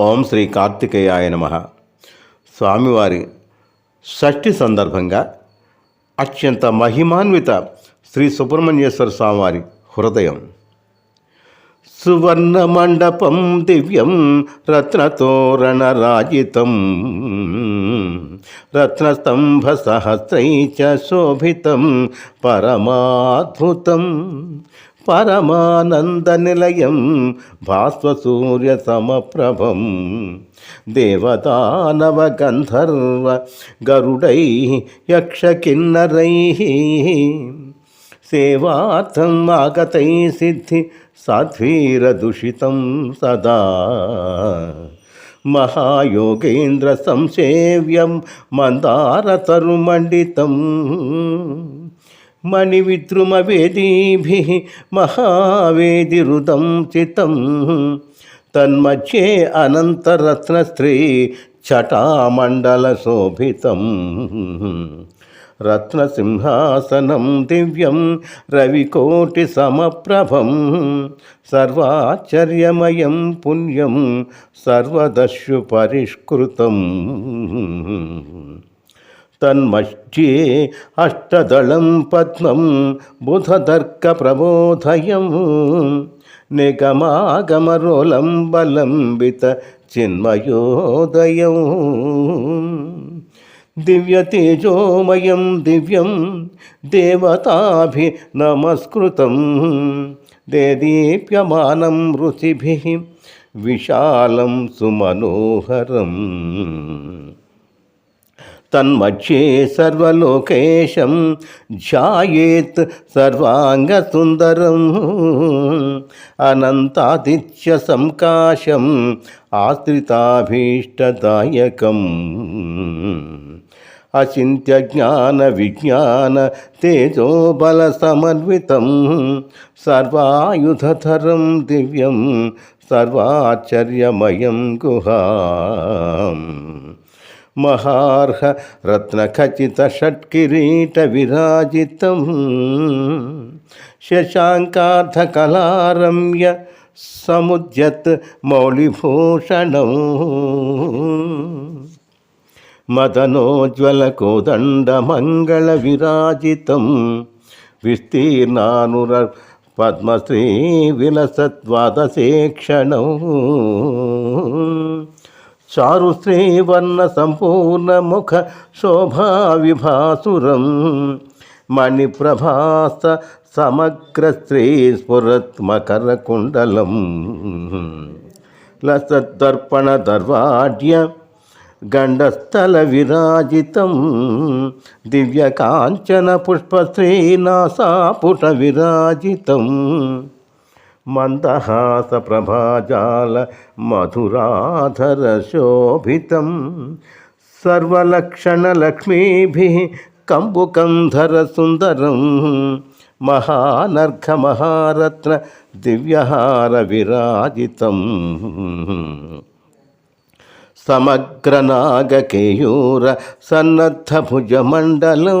ఓం శ్రీ కార్తికేయాయ నమ. స్వామివారి షష్ఠి సందర్భంగా అత్యంత మహిమాన్విత శ్రీ సుబ్రహ్మణ్యేశ్వర స్వామివారి హృదయం. సువర్ణ మండపం దివ్యం రత్నతోరణరాజితం. రత్నస్తంభ సహస్రై చ శోభితం పరమాద్భుతం. పరమానంద నిలయం భాస్వసూర్య సమప్రభం. దేవదానవ గంధర్వ గరుడై యక్షకిన్నరై. సేవార్థం ఆగతై సిద్ధి సాధ్వీరదూషితం సదా. మహాయోగేంద్ర సంసేవ్యం మందారతరుమండితం మణివిద్రుమవేదీభిः మహావేదిరుదం చితం తన్మధ్యే అనంతరత్నస్త్రీ చటామండలశోభితం. రత్నసింహాసనం దివ్యం రవికోటిసమప్రభం. సర్వాచర్యమయం పుణ్యం సర్వదస్యు పరిష్కృతం అష్టదళం పద్మం బుధదర్క ప్రబోధయం. నిగమాగమరోలం బలంబిత చిన్మయోదయం. దివ్యతేజోమయం దివ్యం దేవతాభి నమస్కృతం దేదీప్యమానం రుచిభిः విశాలం సుమనోహరం. తన్మధ్యే సర్వలోకేశం ధ్యాయేత్ సర్వాంగసుందరం. అనంతాదిత్య సంకాశం ఆశ్రితాభీష్టదాయకం. అచింత్య జ్ఞాన విజ్ఞాన తేజోబల సమన్వితం సర్వాయుధరం దివ్యం సర్వాచర్యమయం గుహా. మహార్హ రత్నఖచిత షట్కిరీట విరాజితం శశాంకార్థకలారమ్య సముద్యత్ మౌళిభూషణం. మదనోజ్వల కోదండ మంగళ చారు శ్రీవర్ణ సంపూర్ణ ముఖ శోభా విభాసురం. మణిప్రభాస సమగ్ర స్త్రీ స్ఫురత్మకర కుండలం. లసద్దర్పణ దర్వాడ్య గండస్థల విరాజితం. దివ్య కాంచన పుష్పశ్రీనాసాపుట విరాజితం. మందహాస ప్రభాజాల మధురాధర శోభితం సర్వలక్షణలక్ష్మీభిः కంబుకంధర సుందరం మహానర్ఘ దివ్యహార విరాజితం సమగ్రనాగకేయూర సన్నద్ధభుజమండలం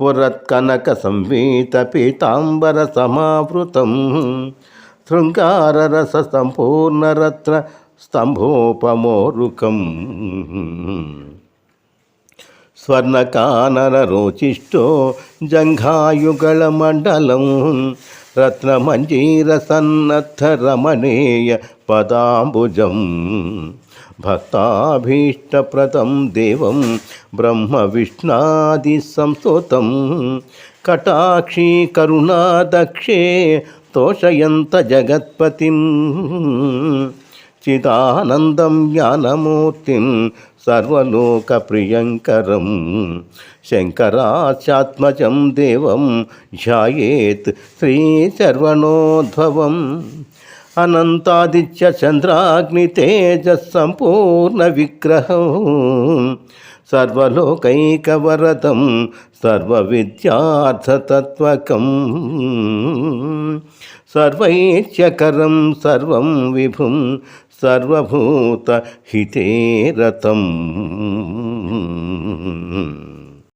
స్ఫురత్కనక సంవీత పీతాంబర సమావృతం శృంగారరస సంపూర్ణరత్న స్తంభోపమోరుకం స్వర్ణకానన రోచిష్టో జంఘాయుగళ రత్నమంజీర సన్నద్ధ రమణేయ పదాంబుజం భక్తాభీష్టప్రదం దేవం బ్రహ్మ విష్ణాది సంస్తుతం కటాక్షీ కరుణాదక్షే తోషయంత జగత్పతిం. చిదానందం జ్ఞానమూర్తిం సర్వలోకప్రియంకరం. శంకరాచాత్మజం దేవం ధ్యాయేత్ శ్రీశర్వణోద్భవం అనంతాదిత్య చంద్రాగ్ని తేజ సంపూర్ణ విగ్రహం. సర్వలోకైకవరదం సర్వ విద్యార్థతత్వకం సర్వైత్యకరం సర్వం విభుం సర్వభూత హితే రథం